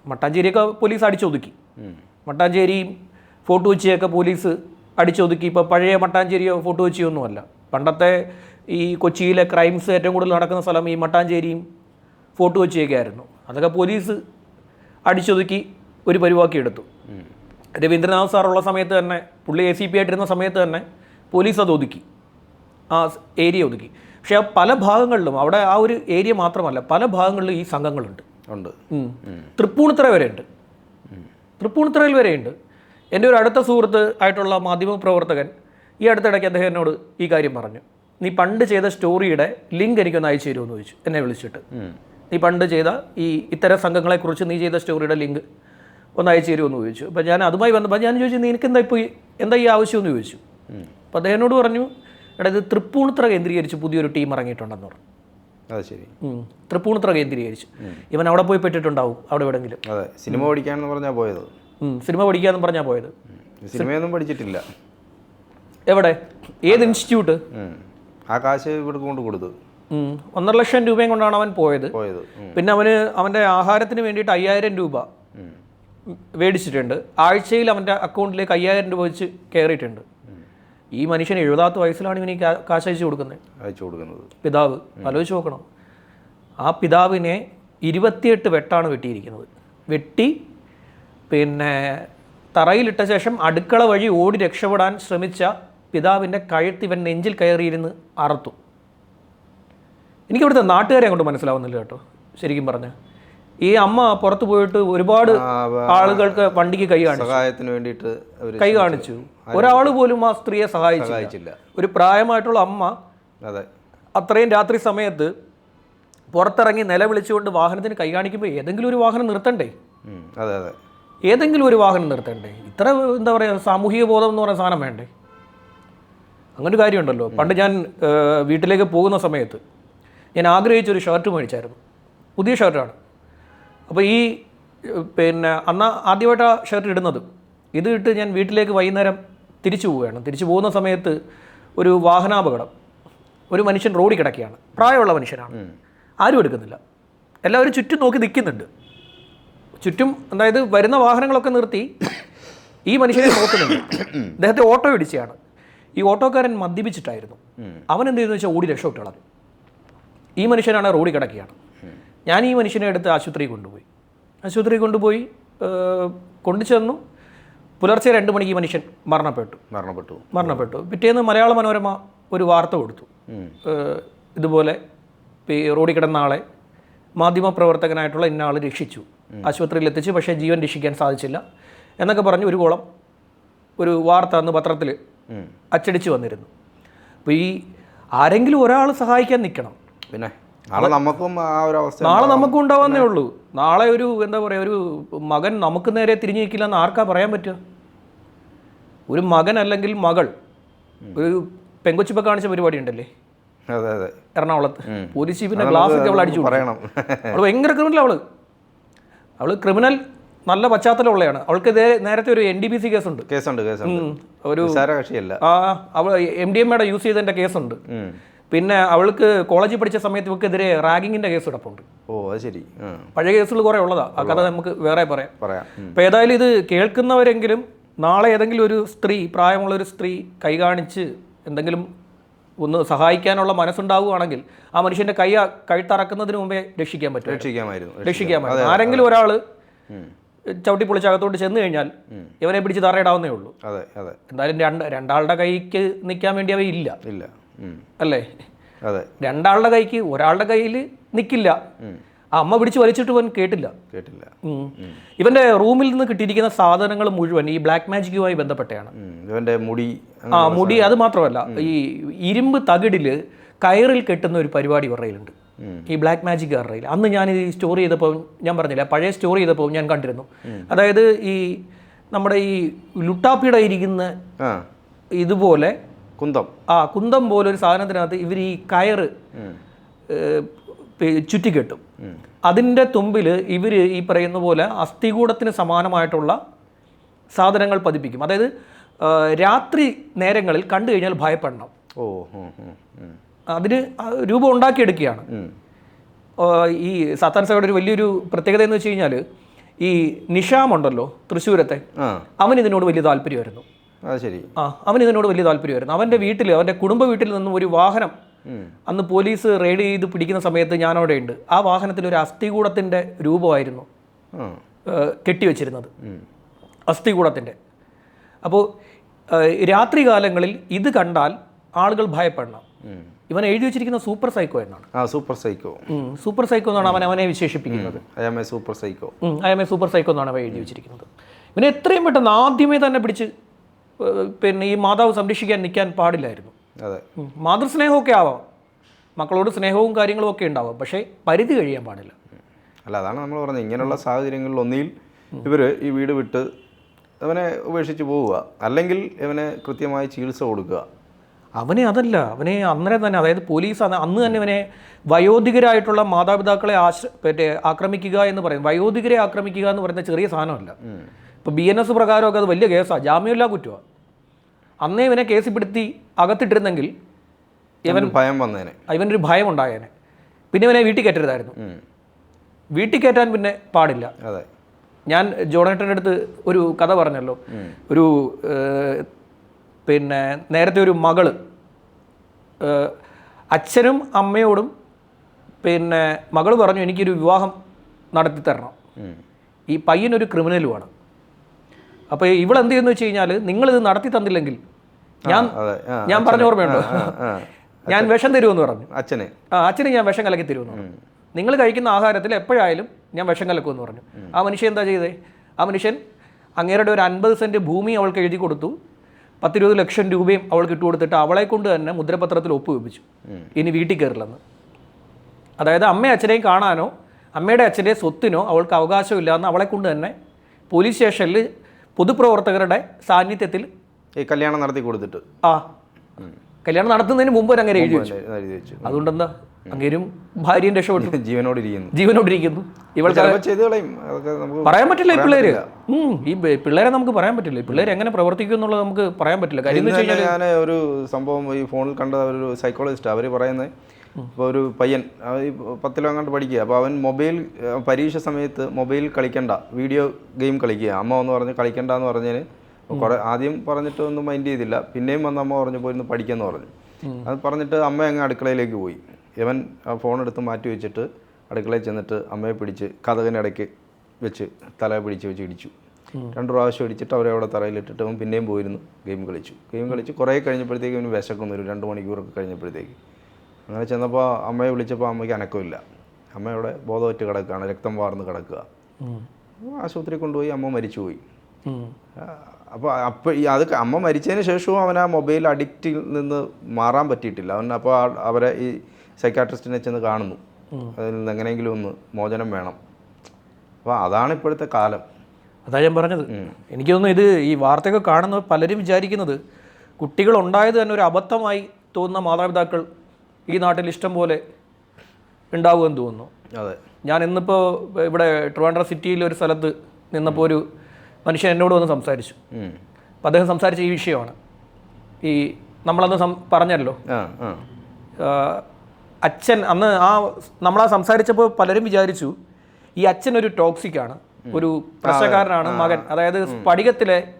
മട്ടാഞ്ചേരിയൊക്കെ പോലീസ് അടിച്ചൊതുക്കി. മട്ടാഞ്ചേരിയും ഫോർട്ട് കൊച്ചിയൊക്കെ പോലീസ് അടിച്ചൊതുക്കി. ഇപ്പോൾ പഴയ മട്ടാഞ്ചേരിയോ ഫോർട്ട് കൊച്ചിയോ ഒന്നുമല്ല പണ്ടത്തെ ഈ കൊച്ചിയിലെ ക്രൈംസ് ഏറ്റവും കൂടുതൽ നടക്കുന്ന സ്ഥലം ഈ മട്ടാഞ്ചേരിയും ഫോർട്ട് കൊച്ചിയൊക്കെ ആയിരുന്നു. അതൊക്കെ പോലീസ് അടിച്ചൊതുക്കി ഒരു പരിവാക്കി എടുത്തു. രവീന്ദ്രനാഥ് സാറുള്ള സമയത്ത് തന്നെ പുള്ളി എ സി പി ആയിട്ടിരുന്ന സമയത്ത് തന്നെ പോലീസ് അത് ഒതുക്കി ഏരിയ ഒതുക്കി. പക്ഷേ ആ പല ഭാഗങ്ങളിലും അവിടെ ആ ഒരു ഏരിയ മാത്രമല്ല പല ഭാഗങ്ങളിലും ഈ സംഘങ്ങളുണ്ട്. ഉണ്ട്. തൃപ്പൂണിത്തറ വരെയുണ്ട്. തൃപ്പൂണിത്തറയിൽ വരെയുണ്ട്. എന്റെ ഒരു അടുത്ത സുഹൃത്ത് ആയിട്ടുള്ള മാധ്യമപ്രവർത്തകൻ ഈ അടുത്തിടയ്ക്ക് അദ്ദേഹം എന്നോട് ഈ കാര്യം പറഞ്ഞു. നീ പണ്ട് ചെയ്ത സ്റ്റോറിയുടെ ലിങ്ക് എനിക്കൊന്ന് അയച്ചു തരുമെന്ന് ചോദിച്ചു. എന്നെ വിളിച്ചിട്ട്. നീ പണ്ട് ചെയ്ത ഈ ഇത്തരം സംഘങ്ങളെക്കുറിച്ച് നീ ചെയ്ത സ്റ്റോറിയുടെ ലിങ്ക് ഒന്ന് അയച്ചു തരുമെന്ന് ചോദിച്ചു. അപ്പോൾ ഞാൻ അതുമായി ബന്ധപ്പെട്ട് ഞാൻ ചോദിച്ചു നീ എനിക്ക് എന്താ ഇപ്പോൾ എന്താ ഈ ആവശ്യമെന്ന് ചോദിച്ചു. അപ്പോൾ അദ്ദേഹം എന്നോട് പറഞ്ഞു എടാ ഇത് തൃപ്പൂണിത്തറ കേന്ദ്രീകരിച്ച് പുതിയൊരു ടീം ഇറങ്ങിയിട്ടുണ്ടെന്ന് പറഞ്ഞു അത് ശരി. തൃപ്പൂണിത്തറ കേന്ദ്രീകരിച്ച് ഇവൻ അവിടെ പോയി പെട്ടിട്ടുണ്ടാവും അവിടെ എവിടെങ്കിലും അതെ സിനിമ പഠിക്കാന്ന് പറഞ്ഞാൽ പോയത്. സിനിമ പഠിക്കാന്ന് പറഞ്ഞാൽ പോയത്. സിനിമയൊന്നും പഠിച്ചിട്ടില്ല എവിടെ ഏത് ഇൻസ്റ്റിറ്റ്യൂട്ട്. ആ കാശ് ഇവിടെ കൊണ്ട് കൊടുത്തു. ഒന്നര ലക്ഷം രൂപയും കൊണ്ടാണ് അവൻ പോയത് പിന്നെ അവന് അവന്റെ ആഹാരത്തിന് വേണ്ടിയിട്ട് അയ്യായിരം രൂപ. മേടിച്ചിട്ടുണ്ട് ആഴ്ചയിൽ അവന്റെ അക്കൗണ്ടിലേക്ക് അയ്യായിരം രൂപ വെച്ച് കയറിയിട്ടുണ്ട് ഈ മനുഷ്യൻ എഴുപതാത്ത വയസ്സിലാണ് ഇവന് കാശ് അയച്ചു കൊടുക്കുന്നത്. അയച്ചു കൊടുക്കുന്നത്. പിതാവ് ആലോചിച്ച് നോക്കണം. ആ പിതാവിനെ ഇരുപത്തിയെട്ട് വെട്ടാണ് വെട്ടിയിരിക്കുന്നത്. വെട്ടി പിന്നെ തറയിലിട്ട ശേഷം അടുക്കള വഴി ഓടി രക്ഷപ്പെടാൻ ശ്രമിച്ച പിതാവിന്റെ കഴുത്ത് ഇവൻ നെഞ്ചിൽ കയറിയിരുന്ന് അറുത്തു. എനിക്കിവിടുത്തെ നാട്ടുകാരെ അങ്ങോട്ട് മനസ്സിലാവുന്നില്ല കേട്ടോ ശരിക്കും പറഞ്ഞ ഈ അമ്മ പുറത്തു പോയിട്ട് ഒരുപാട് ആളുകൾക്ക് വണ്ടിക്ക് കൈ കാണിച്ചു. സഹായത്തിന് വേണ്ടിയിട്ട് കൈ കാണിച്ചു. ഒരാൾ പോലും ആ സ്ത്രീയെ സഹായിച്ചില്ല. ഒരു പ്രായമായിട്ടുള്ള അമ്മ അതെ. അത്രയും രാത്രി സമയത്ത് പുറത്തിറങ്ങി നിലവിളിച്ചുകൊണ്ട് വാഹനത്തിന് കൈ കാണിക്കുമ്പോൾ ഏതെങ്കിലും ഒരു വാഹനം നിർത്തണ്ടേ? അതെ അതെ. ഏതെങ്കിലും ഒരു വാഹനം നിർത്തണ്ടേ? ഇത്ര എന്താ പറയുക സാമൂഹിക ബോധം എന്ന് പറയുന്ന സാധനം വേണ്ടേ? അങ്ങനൊരു കാര്യമുണ്ടല്ലോ. പണ്ട് ഞാൻ വീട്ടിലേക്ക് പോകുന്ന സമയത്ത് ഞാൻ ആഗ്രഹിച്ചൊരു ഷർട്ട് മേടിച്ചായിരുന്നു. പുതിയ ഷർട്ടാണ്. അപ്പോൾ ഈ പിന്നെ അന്ന് ആദ്യമായിട്ടാണ് ഷർട്ട് ഇടുന്നത്. ഇത് ഇട്ട് ഞാൻ വീട്ടിലേക്ക് വൈകുന്നേരം തിരിച്ചു പോവുകയാണ്. തിരിച്ചു പോകുന്ന സമയത്ത് ഒരു വാഹനാപകടം. ഒരു മനുഷ്യൻ റോഡിൽ കിടക്കുകയാണ്. പ്രായമുള്ള മനുഷ്യനാണ്. ആരും എടുക്കുന്നില്ല. എല്ലാവരും ചുറ്റും നോക്കി നിൽക്കുന്നുണ്ട്. ചുറ്റും അതായത് വരുന്ന വാഹനങ്ങളൊക്കെ നിർത്തി ഈ മനുഷ്യനെ നോക്കുന്നുണ്ട്. അദ്ദേഹത്തെ ഓട്ടോ ഇടിച്ചാണ് ഈ ഓട്ടോക്കാരൻ മദ്യപിച്ചിട്ടായിരുന്നു. അവൻ എന്ത് ചെയ്തെന്ന് വെച്ചാൽ ഓടി രക്ഷപ്പെട്ട് കളഞ്ഞു ഈ മനുഷ്യനാണ് റോഡിൽ കിടക്കുകയാണ്. ഞാൻ ഈ മനുഷ്യനെ എടുത്ത് ആശുപത്രിയിൽ കൊണ്ടുപോയി. ആശുപത്രിയിൽ കൊണ്ടുപോയി കൊണ്ടു കൊണ്ടുചെന്നു പുലർച്ചെ രണ്ട് മണിക്ക് ഈ മനുഷ്യൻ മരണപ്പെട്ടു. മരണപ്പെട്ടു. മരണപ്പെട്ടു. പിറ്റേന്ന് മലയാള മനോരമ ഒരു വാർത്ത കൊടുത്തു. ഇതുപോലെ ഈ റോഡിൽ കിടന്ന ആളെ മാധ്യമപ്രവർത്തകനായിട്ടുള്ള ഇന്ന ആൾ രക്ഷിച്ചു ആശുപത്രിയിൽ എത്തിച്ചു പക്ഷേ ജീവൻ രക്ഷിക്കാൻ സാധിച്ചില്ല. എന്നൊക്കെ പറഞ്ഞ് ഒരു കോളം ഒരു വാർത്ത അന്ന് പത്രത്തിൽ അച്ചടിച്ച് വന്നിരുന്നു. അപ്പോൾ ഈ ആരെങ്കിലും ഒരാൾ സഹായിക്കാൻ നിൽക്കണം. പിന്നെ? നാളെ നമുക്കും ആ ഒരു അവസ്ഥ നാളെ നമുക്കും ഉണ്ടാവാന്നേ ഉള്ളൂ. നാളെ ഒരു എന്താ പറയുക ഒരു മകൻ നമുക്ക് നേരെ തിരിഞ്ഞു നിൽക്കില്ല എന്ന് ആർക്കാ പറയാൻ പറ്റുക? ഒരു മകൻ അല്ലെങ്കിൽ മകൾ. ഒരു പെങ്കൊച്ചിപ്പ കാണിച്ച പരിപാടി ഉണ്ടല്ലേ? അതെ അതെ. എറണാകുളത്ത്. പോലീസ് ചീഫിന്റെ ഗ്ലാസ് ഒക്കെ അവൾ അടിച്ചു അവൾ പറയണം. അവൾ ഭയങ്കര ക്രിമിനൽ അവൾ. അവൾ ക്രിമിനൽ നല്ല പശ്ചാത്തലമുള്ളതാണ് അവൾക്ക് നേരത്തെ ഒരു എൻ ഡി ബി സി കേസുണ്ട്. കേസുണ്ട് കേസുണ്ട്. ഒരു ആ അവൾ എം ഡി എം എയുടെ യൂസ് ചെയ്തതിന്റെ കേസുണ്ട്. പിന്നെ അവൾക്ക് കോളേജിൽ പഠിച്ച സമയത്ത് ഇവക്കെതിരെ റാഗിങ്ങിന്റെ കേസ് കിടപ്പുണ്ട്. ഓ അത് ശരി. പഴയ കേസുകൾ കുറെ ഉള്ളതാ. ആ കഥ നമുക്ക് വേറെ പറയാം. പറയാം. അപ്പൊ ഏതായാലും ഇത് കേൾക്കുന്നവരെങ്കിലും നാളെ ഏതെങ്കിലും ഒരു സ്ത്രീ പ്രായമുള്ള ഒരു സ്ത്രീ കൈ കാണിച്ച് എന്തെങ്കിലും ഒന്ന് സഹായിക്കാനുള്ള മനസ്സുണ്ടാവുകയാണെങ്കിൽ ആ മനുഷ്യന്റെ കൈ കഴുത്തറക്കുന്നതിന് മുമ്പേ രക്ഷിക്കാൻ പറ്റും. രക്ഷിക്കാമായിരുന്നു രക്ഷിക്കാൻ. പറ്റും. ആരെങ്കിലും ഒരാൾ. ചവിട്ടി പൊളിച്ച് അകത്തോട്ട് ചെന്ന് കഴിഞ്ഞാൽ ഇവനെ പിടിച്ച് തറയിടാവുന്നേ ഉള്ളൂ. അതെ അതെ. എന്തായാലും രണ്ട് രണ്ടാളുടെ കൈക്ക് നിൽക്കാൻ വേണ്ടി അവ ഇല്ല. ഇല്ല. അല്ലേ? അതെ. രണ്ടാളുടെ കൈക്ക് ഒരാളുടെ കയ്യിൽ നിൽക്കില്ല ആ അമ്മ പിടിച്ച് വലിച്ചിട്ട് പോൻ കേട്ടില്ല. കേട്ടില്ല. ഇവന്റെ റൂമിൽ നിന്ന് കിട്ടിയിരിക്കുന്ന സാധനങ്ങൾ മുഴുവൻ ഈ ബ്ലാക്ക് മാജിക്കുമായി ബന്ധപ്പെട്ടാണ്. ഇവന്റെ മുടി ആ മുടി അത് മാത്രമല്ല ഈ ഇരുമ്പ് തകിടിൽ കയറിൽ കെട്ടുന്ന ഒരു പരിപാടി പറയലുണ്ട് ഈ ബ്ലാക്ക് മാജിക് അറിയില്ല അന്ന് ഞാൻ ഈ സ്റ്റോറി ചെയ്തപ്പോൾ ഞാൻ പറഞ്ഞില്ല പഴയ സ്റ്റോറി ചെയ്തപ്പോൾ ഞാൻ കണ്ടിരുന്നു. അതായത് ഈ നമ്മുടെ ഈ ലുട്ടാപ്പിയുടെ ഇരിക്കുന്ന ഇതുപോലെ കുന്തം. ആ കുന്തം പോലെ ഒരു സാധനത്തിനകത്ത് ഇവർ ഈ കയറ് ചുറ്റിക്കെട്ടും. അതിന്റെ തുമ്പിൽ ഇവർ ഈ പറയുന്ന പോലെ അസ്ഥികൂടത്തിന് സമാനമായിട്ടുള്ള സാധനങ്ങൾ പതിപ്പിക്കും. അതായത് രാത്രി നേരങ്ങളിൽ കണ്ടു കഴിഞ്ഞാൽ ഭയപ്പെടണം. ഓ. അതിന് രൂപം ഉണ്ടാക്കിയെടുക്കുകയാണ്. ഈ സാത്താൻ സഭയുടെ ഒരു വലിയൊരു പ്രത്യേകത എന്ന് വെച്ച് കഴിഞ്ഞാൽ ഈ നിഷാമുണ്ടല്ലോ തൃശ്ശൂരത്തെ. അവൻ ഇതിനോട് വലിയ താല്പര്യമായിരുന്നു. അത് ശരി. ആ അവൻ ഇതിനോട് വലിയ താല്പര്യമായിരുന്നു. അവന്റെ വീട്ടിൽ അവന്റെ കുടുംബ വീട്ടിൽ നിന്നും ഒരു വാഹനം അന്ന് പോലീസ് റെയ്ഡ് ചെയ്ത് പിടിക്കുന്ന സമയത്ത് ഞാൻ അവിടെ ഉണ്ട് ആ വാഹനത്തിൽ ഒരു അസ്ഥികൂടത്തിന്റെ രൂപമായിരുന്നു കെട്ടിവെച്ചിരുന്നത്. അസ്ഥികൂടത്തിന്റെ. അപ്പോൾ രാത്രി കാലങ്ങളിൽ ഇത് കണ്ടാൽ ആളുകൾ ഭയപ്പെടണം. ഇവൻ എഴുതി വെച്ചിരിക്കുന്ന സൂപ്പർ സൈക്കോ എന്നാണ്. ആ സൂപ്പർ സൈക്കോ. സൂപ്പർ സൈക്കോ എന്നാണ് അവൻ അവനെ വിശേഷിപ്പിക്കുന്നത്. Super psycho. A super psycho എന്നാണ് അവൻ എഴുതി വെച്ചിരിക്കുന്നത്. ഇവനെ എത്രയും പെട്ടെന്ന് ആദ്യമേ തന്നെ പിടിച്ച് പിന്നെ ഈ മാതാവ് സംരക്ഷിക്കാൻ നിൽക്കാൻ പാടില്ലായിരുന്നു. അതെ. മാതൃസ്നേഹമൊക്കെ ആവാം. മക്കളോട് സ്നേഹവും കാര്യങ്ങളും ഒക്കെ ഉണ്ടാവാം. പക്ഷേ പരിധി കഴിയാൻ പാടില്ല. അല്ല അതാണ് നമ്മൾ പറഞ്ഞത്. ഇങ്ങനെയുള്ള സാഹചര്യങ്ങളിൽ ഒന്നിൽ ഇവർ ഈ വീട് വിട്ട് അവനെ ഉപേക്ഷിച്ച് പോവുക. അല്ലെങ്കിൽ ഇവനെ കൃത്യമായി ചികിത്സ കൊടുക്കുക. അവനെ അതല്ല. അവനെ അന്നേരം തന്നെ അതായത് പോലീസ് അന്ന് അന്ന് തന്നെ ഇവനെ വയോധികരായിട്ടുള്ള മാതാപിതാക്കളെ ആശ്ര മറ്റേ ആക്രമിക്കുക എന്ന് പറയും. വയോധികരെ ആക്രമിക്കുക എന്ന് പറയുന്ന ചെറിയ സാധനമല്ല. ഇപ്പോൾ ബി എൻ എസ് പ്രകാരമൊക്കെ അത് വലിയ കേസാണ് ജാമ്യമില്ലാ കുറ്റമാണ് അന്നേ ഇവനെ കേസിൽപ്പെടുത്തി അകത്തിട്ടിരുന്നെങ്കിൽ ഇവൻ ഭയം വന്നേനെ. ഇവനൊരു ഭയം ഉണ്ടായേനെ പിന്നെ ഇവനെ വീട്ടിൽ കയറ്റരുതായിരുന്നു. വീട്ടിൽ കയറ്റാൻ പിന്നെ പാടില്ല. അതെ. ഞാൻ ജോണേട്ടന്റെ അടുത്ത് ഒരു കഥ പറഞ്ഞല്ലോ. ഒരു പിന്നെ നേരത്തെ ഒരു മകൾ അച്ഛനും അമ്മയോടും പിന്നെ മകൾ പറഞ്ഞു എനിക്കൊരു വിവാഹം നടത്തി തരണം. ഈ പയ്യനൊരു ക്രിമിനലുമാണ് അപ്പോൾ ഇവളെന്ത് ചെയ്യുന്നു വെച്ച് കഴിഞ്ഞാൽ ഇത് നടത്തി തന്നില്ലെങ്കിൽ ഞാൻ ഞാൻ പറഞ്ഞ ഓർമ്മയുണ്ടോ. ഞാൻ വിഷം തരുമെന്ന് പറഞ്ഞു. അച്ഛനെ. ആ അച്ഛന് ഞാൻ വിഷം കലക്കി തരുമെന്ന് പറഞ്ഞു. നിങ്ങൾ കഴിക്കുന്ന ആഹാരത്തിൽ എപ്പോഴായാലും ഞാൻ വിഷം കലക്കുമെന്ന് പറഞ്ഞു. ആ മനുഷ്യൻ എന്താ ചെയ്തേ? ആ മനുഷ്യൻ അങ്ങേരുടെ ഒരു അൻപത് സെന്റ് ഭൂമി അവൾക്ക് എഴുതി കൊടുത്തു. പത്തിരുപത് ലക്ഷം രൂപയും അവൾക്ക് ഇട്ട് കൊടുത്തിട്ട് അവളെ കൊണ്ട് തന്നെ മുദ്രപത്രത്തിൽ ഒപ്പ് ഒപ്പുവെപ്പിച്ചു ഇനി വീട്ടിൽ കയറില്ലെന്ന്. അതായത് അമ്മയും അച്ഛനെയും കാണാനോ അമ്മയുടെ അച്ഛന്റെ സ്വത്തിനോ അവൾക്ക് അവകാശമില്ല എന്ന് അവളെ കൊണ്ട് തന്നെ പോലീസ് സ്റ്റേഷനിൽ പൊതുപ്രവർത്തകരുടെ സാന്നിധ്യത്തിൽ ഈ കല്യാണം നടത്തി കൊടുത്തിട്ട്. ആ. കല്യാണം നടത്തുന്നതിന് മുമ്പ് ഒരു അങ്ങനെ എഴുതി വെച്ചു. എഴുതി വെച്ചു. അതുകൊണ്ടെന്താ? അങ്ങേരും ഭാര്യയും രക്ഷപ്പെട്ടു. <laughs> ജീവനോടിരിക്കുന്നു. ജീവനോടിരിക്കുന്നു. ഇവൾക്ക് പറയാൻ പറ്റില്ല ഈ പിള്ളേര്. ഈ പിള്ളേരെ നമുക്ക് പറയാൻ പറ്റില്ല. ഈ പിള്ളേർ എങ്ങനെ പ്രവർത്തിക്കും എന്നുള്ളത് നമുക്ക് പറയാൻ പറ്റില്ല. കാര്യം ഞാൻ ഒരു സംഭവം ഈ ഫോണിൽ കണ്ട ഒരു സൈക്കോളജിസ്റ്റ് അവർ പറയുന്നത് ഇപ്പോൾ ഒരു പയ്യൻ പത്തിലോ അങ്ങോട്ട് പഠിക്കുക. അപ്പോൾ അവൻ മൊബൈൽ പരീക്ഷ സമയത്ത് മൊബൈൽ കളിക്കണ്ട. വീഡിയോ ഗെയിം കളിക്കുക. അമ്മ ഒന്ന് പറഞ്ഞ് കളിക്കണ്ട എന്ന് പറഞ്ഞതിന് കുറേ ആദ്യം പറഞ്ഞിട്ട് ഒന്നും മൈൻഡ് ചെയ്തില്ല. പിന്നെയും വന്ന് അമ്മ പറഞ്ഞു പോയിരുന്നു പഠിക്കാമെന്ന് പറഞ്ഞു. അത് പറഞ്ഞിട്ട് അമ്മ അങ്ങ് അടുക്കളയിലേക്ക് പോയി. ഇവൻ ആ ഫോൺ എടുത്ത് മാറ്റി വെച്ചിട്ട് അടുക്കളയിൽ ചെന്നിട്ട് അമ്മയെ പിടിച്ച് കഥകിനിടയ്ക്ക് വെച്ച് തല പിടിച്ച് വെച്ച് ഇടിച്ചു. രണ്ട് പ്രാവശ്യം ഇടിച്ചിട്ട് അവരെ അവിടെ തറയിലിട്ടിട്ട് അവൻ പിന്നെയും പോയിരുന്നു. ഗെയിം കളിച്ചു. ഗെയിം കളിച്ച് കുറേ കഴിഞ്ഞപ്പോഴത്തേക്ക് അവന് വിശക്കുന്നു. ഒരു രണ്ട് മണിക്കൂറൊക്കെ കഴിഞ്ഞപ്പോഴത്തേക്ക്. അങ്ങനെ ചെന്നപ്പോൾ അമ്മയെ വിളിച്ചപ്പോൾ അമ്മയ്ക്ക് അനക്കമില്ല. അമ്മയുടെ ബോധമറ്റ് കിടക്കുകയാണ് രക്തം വാർന്ന് കിടക്കുക. ആശുപത്രി കൊണ്ടുപോയി അമ്മ മരിച്ചുപോയി. അപ്പോൾ അപ്പോൾ അത് അമ്മ മരിച്ചതിന് ശേഷവും അവൻ ആ മൊബൈൽ അഡിക്റ്റിൽ നിന്ന് മാറാൻ പറ്റിയിട്ടില്ല. അവൻ അപ്പോൾ അവരെ ഈ സൈക്കാട്രിസ്റ്റിനെ ചെന്ന് കാണുന്നു. അതിൽ നിന്ന് എങ്ങനെയെങ്കിലും ഒന്ന് മോചനം വേണം. അപ്പോൾ അതാണ് ഇപ്പോഴത്തെ കാലം. അതാ ഞാൻ പറഞ്ഞത്. എനിക്ക് തോന്നുന്നു ഇത് ഈ വാർത്തയൊക്കെ കാണുന്ന പലരും വിചാരിക്കുന്നത് കുട്ടികൾ ഉണ്ടായത് തന്നെ ഒരു അബദ്ധമായി തോന്നുന്ന മാതാപിതാക്കൾ ഈ നാട്ടിൽ ഇഷ്ടം പോലെ ഉണ്ടാവുമെന്ന് തോന്നുന്നു. അതെ. ഞാൻ ഇന്നിപ്പോൾ ഇവിടെ ട്രിവാൻഡ്ര സിറ്റിയിൽ ഒരു സ്ഥലത്ത് നിന്നപ്പോൾ ഒരു മനുഷ്യൻ എന്നോട് വന്ന് സംസാരിച്ചു. അപ്പം അദ്ദേഹം സംസാരിച്ച ഈ വിഷയമാണ്. ഈ നമ്മളന്ന് സം പറഞ്ഞല്ലോ. അച്ഛൻ അന്ന് ആ നമ്മളാ സംസാരിച്ചപ്പോൾ പലരും വിചാരിച്ചു ഈ അച്ഛൻ ഒരു ടോക്സിക് ആണ് ഒരു പ്രശ്നക്കാരനാണ് മകൻ. അതായത് സ്ഫടികത്തിലെ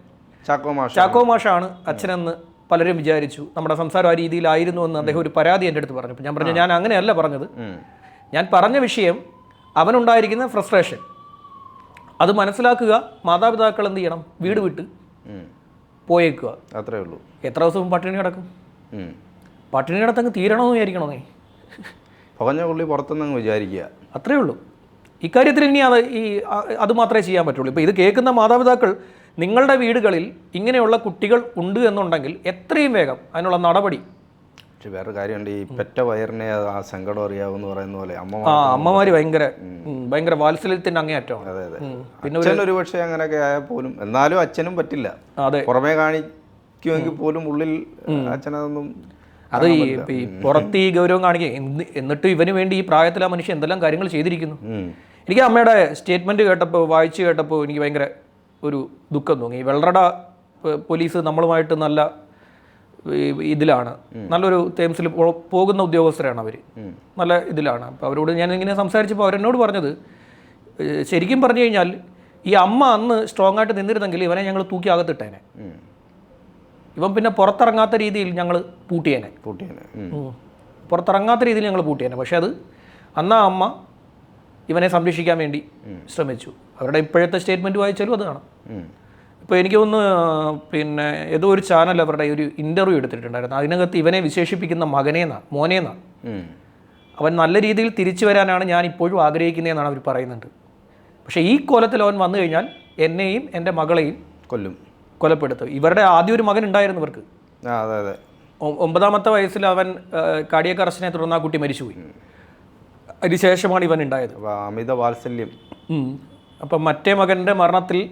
ചാക്കോ മാഷാണ് അച്ഛനെന്ന് പലരും വിചാരിച്ചു നമ്മുടെ സംസാരം ആ രീതിയിലായിരുന്നു എന്ന് അദ്ദേഹം ഒരു പരാതി എന്റെ അടുത്ത് പറഞ്ഞു. ഞാൻ പറഞ്ഞു ഞാൻ അങ്ങനെയല്ല പറഞ്ഞത്. ഞാൻ പറഞ്ഞ വിഷയം അവനുണ്ടായിരിക്കുന്ന ഫ്രസ്ട്രേഷൻ. അത് മനസ്സിലാക്കുക മാതാപിതാക്കൾ എന്ത് ചെയ്യണം? വീട് വിട്ട് പോയേക്കുക. അത്രേ ഉള്ളൂ. എത്ര ദിവസം പട്ടിണി കിടക്കും. പട്ടിണി കിടത്തങ്ങ് തീരണമെന്ന് വിചാരിക്കണോ നീ പുകഞ്ഞ പുള്ളി പുറത്തുനിന്ന് വിചാരിക്കുക. അത്രേ ഉള്ളൂ. ഇക്കാര്യത്തിൽ ഇനി അത് ഈ അതുമാത്രമേ അത് മാത്രമേ ചെയ്യാൻ പറ്റുള്ളൂ. ഇപ്പോൾ ഇത് കേൾക്കുന്ന മാതാപിതാക്കൾ നിങ്ങളുടെ വീടുകളിൽ ഇങ്ങനെയുള്ള കുട്ടികൾ ഉണ്ട് എന്നുണ്ടെങ്കിൽ എത്രയും വേഗം അതിനുള്ള നടപടി. പക്ഷെ വേറെ കാര്യമുണ്ട്. ഈ പെറ്റ വയറിനെ ആ സങ്കടം അറിയാവുന്ന പറയുന്ന പോലെ അമ്മ ആ അമ്മമാര് ഭയങ്കര ഭയങ്കര വാത്സല്യത്തിന്റെ അങ്ങേയറ്റമാണ്. അതെ അതെ. പിന്നെ ഒരു പക്ഷേ അങ്ങനെയൊക്കെ ആയാൽ പോലും എന്നാലും അച്ഛനും പറ്റില്ല. അതെ. പുറമേ കാണിക്കുമെങ്കിൽ പോലും ഉള്ളിൽ അച്ഛനതൊന്നും അത് ഈ പുറത്ത് ഈ ഗൗരവം കാണിക്കുക. എന്നിട്ട് ഇവന് വേണ്ടി ഈ പ്രായത്തിൽ ആ മനുഷ്യൻ എന്തെല്ലാം കാര്യങ്ങൾ ചെയ്തിരിക്കുന്നു. എനിക്ക് അമ്മയുടെ സ്റ്റേറ്റ്മെന്റ് കേട്ടപ്പോൾ വായിച്ചു കേട്ടപ്പോൾ എനിക്ക് ഭയങ്കര ഒരു ദുഃഖം തോന്നി. വെള്ളറട പോലീസ് നമ്മളുമായിട്ട് നല്ല ഇതിലാണ്. നല്ലൊരു തേംസിൽ പോകുന്ന ഉദ്യോഗസ്ഥരാണ് അവർ നല്ല ഇതിലാണ്. അപ്പോൾ അവരോട് ഞാൻ ഇങ്ങനെ സംസാരിച്ചപ്പോൾ അവരെന്നോട് പറഞ്ഞത് ശരിക്കും പറഞ്ഞു കഴിഞ്ഞാൽ ഈ അമ്മ അന്ന് സ്ട്രോങ് ആയിട്ട് നിന്നിരുന്നെങ്കിൽ ഇവനെ ഞങ്ങൾ തൂക്കി അകത്തിട്ടേനെ. ഇവൻ പിന്നെ പുറത്തിറങ്ങാത്ത രീതിയിൽ ഞങ്ങൾ പൂട്ടിയേനെ. പൂട്ടിയനെ. പുറത്തിറങ്ങാത്ത രീതിയിൽ ഞങ്ങൾ പൂട്ടിയേനെ. പക്ഷേ അത് അന്ന് ആ അമ്മ ഇവനെ സംരക്ഷിക്കാൻ വേണ്ടി ശ്രമിച്ചു. അവരുടെ ഇപ്പോഴത്തെ സ്റ്റേറ്റ്മെന്റ് വായിച്ചാലും അത് കാണാം. ഇപ്പോൾ എനിക്ക് ഒന്ന് പിന്നെ ഏതോ ഒരു ചാനൽ അവരുടെ ഒരു ഇന്റർവ്യൂ എടുത്തിട്ടുണ്ടായിരുന്നു. അതിനകത്ത് ഇവനെ വിശേഷിപ്പിക്കുന്ന മകനേന്നാ മോനേന്നാ. അവൻ നല്ല രീതിയിൽ തിരിച്ചു വരാനാണ് ഞാൻ ഇപ്പോഴും ആഗ്രഹിക്കുന്നതെന്നാണ് അവർ പറയുന്നുണ്ട്. പക്ഷേ ഈ കോലത്തിൽ അവൻ വന്നു കഴിഞ്ഞാൽ എന്നെയും എന്റെ മകളെയും കൊല്ലും. കൊലപ്പെടുത്തും. ഇവരുടെ ആദ്യ ഒരു മകൻ ഉണ്ടായിരുന്നു ഇവർക്ക്. ആ അതെ അതെ. ഒമ്പതാമത്തെ വയസ്സിൽ അവൻ കാടിയക്കറസിനെ അറസ്റ്റിനെ തുടർന്ന് ആ കുട്ടി മരിച്ചുപോയി. അതിനുശേഷമാണ് ഇവൻ ഉണ്ടായത്. അമിത വാത്സല്യം. അപ്പം മറ്റേ മകന്റെ മരണത്തിൽ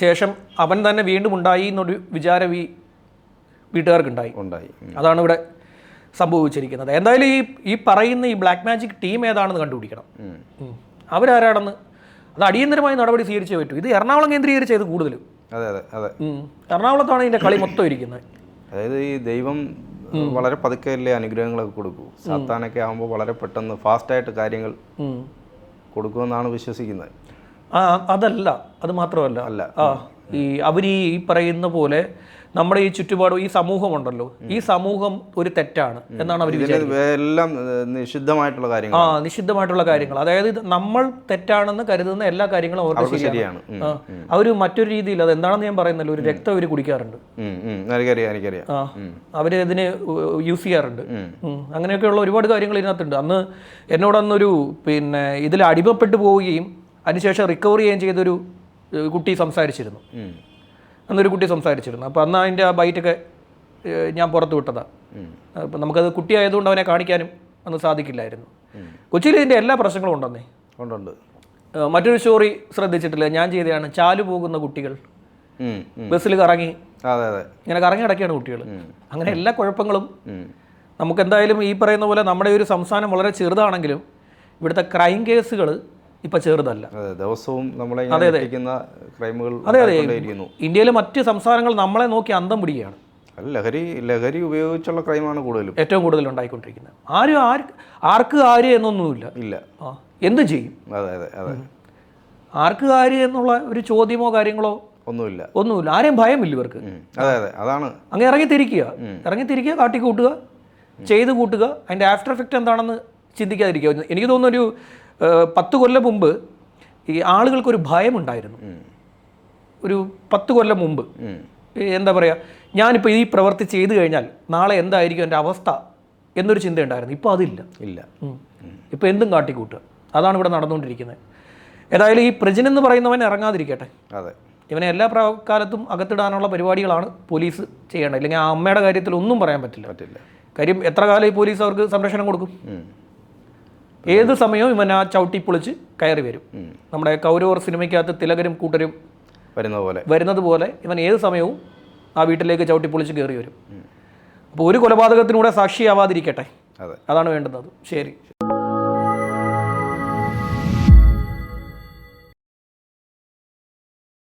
ശേഷം അവൻ തന്നെ വീണ്ടും ഉണ്ടായി എന്നൊരു വിചാരം ഈ വീട്ടുകാർക്കുണ്ടായി. ഉണ്ടായി. അതാണ് ഇവിടെ സംഭവിച്ചിരിക്കുന്നത്. എന്തായാലും ഈ ഈ പറയുന്ന ഈ ബ്ലാക്ക് മാജിക് ടീം ഏതാണെന്ന് കണ്ടുപിടിക്കണം. അവരാരാണെന്ന് അത് അടിയന്തരമായി നടപടി സ്വീകരിച്ചേ പറ്റൂ. ഇത് എറണാകുളം കേന്ദ്രീകരിച്ച ഇത് കൂടുതലും. അതെ അതെ അതെ. എറണാകുളത്താണ് ഇതിന്റെ കളി മൊത്തം ഇരിക്കുന്നത്. അതായത് ഈ ദൈവം വളരെ പതുക്കെയല്ലേ അനുഗ്രഹങ്ങളൊക്കെ കൊടുക്കൂ. സാത്താനൊക്കെ ആകുമ്പോൾ വളരെ പെട്ടെന്ന് ഫാസ്റ്റായിട്ട് കാര്യങ്ങൾ. കൊടുക്കുമെന്നാണ് വിശ്വസിക്കുന്നത്. അതല്ല. അത് മാത്രമല്ല. അല്ല. ഈ അവർ ഈ പറയുന്ന പോലെ നമ്മുടെ ഈ ചുറ്റുപാടും ഈ സമൂഹമുണ്ടല്ലോ. ഈ സമൂഹം ഒരു തെറ്റാണ് എന്നാണ് അവർ എല്ലാം നിഷിദ്ധമായിട്ടുള്ള കാര്യങ്ങൾ ആ നിഷിദ്ധമായിട്ടുള്ള കാര്യങ്ങൾ അതായത് നമ്മൾ തെറ്റാണെന്ന് കരുതുന്ന എല്ലാ കാര്യങ്ങളും അവർക്ക് ശരിയാണ്. അവർ മറ്റൊരു രീതിയിൽ അത് എന്താണെന്ന് ഞാൻ പറയുന്നല്ലോ ഒരു രക്തം അവർ കുടിക്കാറുണ്ട്. അവർ അവർ ഇതിന് യൂസ് ചെയ്യാറുണ്ട്. അങ്ങനെയൊക്കെയുള്ള ഒരുപാട് കാര്യങ്ങൾ ഇതിനകത്തുണ്ട്. അന്ന് എന്നോട് അന്നൊരു പിന്നെ ഇതിൽ അടിമപ്പെട്ടു പോവുകയും അതിനുശേഷം റിക്കവർ ചെയ്യുകയും ചെയ്തൊരു കുട്ടി സംസാരിച്ചിരുന്നു. അന്നൊരു കുട്ടി സംസാരിച്ചിരുന്നു. അപ്പോൾ അന്ന് അതിന്റെ ആ ബൈറ്റൊക്കെ ഞാൻ പുറത്ത് വിട്ടതാണ് അപ്പം നമുക്കത് കുട്ടിയായതുകൊണ്ട് അവനെ കാണിക്കാനും അന്ന് സാധിക്കില്ലായിരുന്നു. കൊച്ചിയിൽ ഇതിന്റെ എല്ലാ പ്രശ്നങ്ങളും ഉണ്ടെന്നേ? ഉണ്ടുണ്ട്. മറ്റൊരു സ്റ്റോറി ശ്രദ്ധിച്ചിട്ടില്ല. ഞാൻ ചെയ്തതാണ് ചാലു പോകുന്ന കുട്ടികൾ. ബസ്സിൽ കറങ്ങി. അതെ അതെ. ഇങ്ങനെ കറങ്ങി അടക്കുകയാണ് കുട്ടികൾ അങ്ങനെ എല്ലാ കുഴപ്പങ്ങളും. നമുക്ക് എന്തായാലും ഈ പറയുന്ന പോലെ നമ്മുടെ ഒരു സംസ്ഥാനം വളരെ ചെറുതാണെങ്കിലും ഇവിടുത്തെ ക്രൈം കേസുകൾ ഇപ്പം ചെറുതല്ല. ദിവസവും നമ്മളെ ക്രൈമുകൾ അതെ അതെ. ഇന്ത്യയിലെ മറ്റ് സംസ്ഥാനങ്ങൾ നമ്മളെ നോക്കി അന്തം പിടിക്കുകയാണ്. ലഹരി ലഹരി ഉപയോഗിച്ചുള്ള ക്രൈമാണ് കൂടുതലും. ഏറ്റവും കൂടുതൽ ഉണ്ടായിക്കൊണ്ടിരിക്കുന്നത്. ആരും ആര് ആർക്ക് ആര് എന്നൊന്നുമില്ല. ഇല്ല. എന്ത് ചെയ്യും? അതെ അതെ അതെ. ആർക്ക് ആര് എന്നുള്ള ഒരു ചോദ്യമോ കാര്യങ്ങളോ ഒന്നുമില്ല. ഒന്നുമില്ല. ആരെയും ഭയമില്ല ഇവർക്ക്. അതെ അതെ. അതാണ്. അങ്ങ് ഇറങ്ങിത്തിരിക്കുക. ഇറങ്ങിത്തിരിക്കുക കാട്ടിക്കൂട്ടുക ചെയ്ത് കൂട്ടുക. അതിന്റെ ആഫ്റ്റർ എഫക്റ്റ് എന്താണെന്ന് ചിന്തിക്കാതിരിക്കുക. എനിക്ക് തോന്നുന്നു ഒരു പത്ത് കൊല്ലം മുമ്പ് ഈ ആളുകൾക്കൊരു ഭയമുണ്ടായിരുന്നു. ഒരു പത്ത് കൊല്ലം മുമ്പ്. എന്താ പറയുക ഞാനിപ്പോൾ ഈ പ്രവൃത്തി ചെയ്തു കഴിഞ്ഞാൽ നാളെ എന്തായിരിക്കും എന്റെ അവസ്ഥ എന്നൊരു ചിന്ത ഉണ്ടായിരുന്നു ഇപ്പോൾ അതില്ല. ഇല്ല. ഇപ്പോൾ എന്തും കാട്ടിക്കൂട്ടുക. അതാണ് ഇവിടെ നടന്നുകൊണ്ടിരിക്കുന്നത്. ഏതായാലും ഈ പ്രജിൻ എന്ന് പറയുന്നവൻ ഇറങ്ങാതിരിക്കട്ടെ. അതെ. ഇവനെ എല്ലാ പ്രകാലത്തും അകത്തിടാനുള്ള പരിപാടികളാണ് പോലീസ് ചെയ്യേണ്ടത്. ഇല്ലെങ്കിൽ ആ അമ്മയുടെ കാര്യത്തിൽ ഒന്നും പറയാൻ പറ്റില്ല. പറ്റില്ല. കാര്യം എത്ര കാലം ഈ പോലീസ് അവർക്ക് സംരക്ഷണം കൊടുക്കും. ഏത് സമയവും ഇവൻ ആ ചവിട്ടി പൊളിച്ച് കയറി വരും. നമ്മുടെ കൗരവർ സിനിമയ്ക്കകത്ത് തിലകരും കൂട്ടരും വരുന്നത് പോലെ. വരുന്നത് പോലെ ഇവൻ ഏത് സമയവും ആ വീട്ടിലേക്ക് ചവിട്ടി പൊളിച്ച് കയറി വരും. അപ്പോൾ ഒരു കൊലപാതകത്തിനൂടെ സാക്ഷിയാവാതിരിക്കട്ടെ. അതെ. അതാണ് വേണ്ടുന്നത്. ശരി.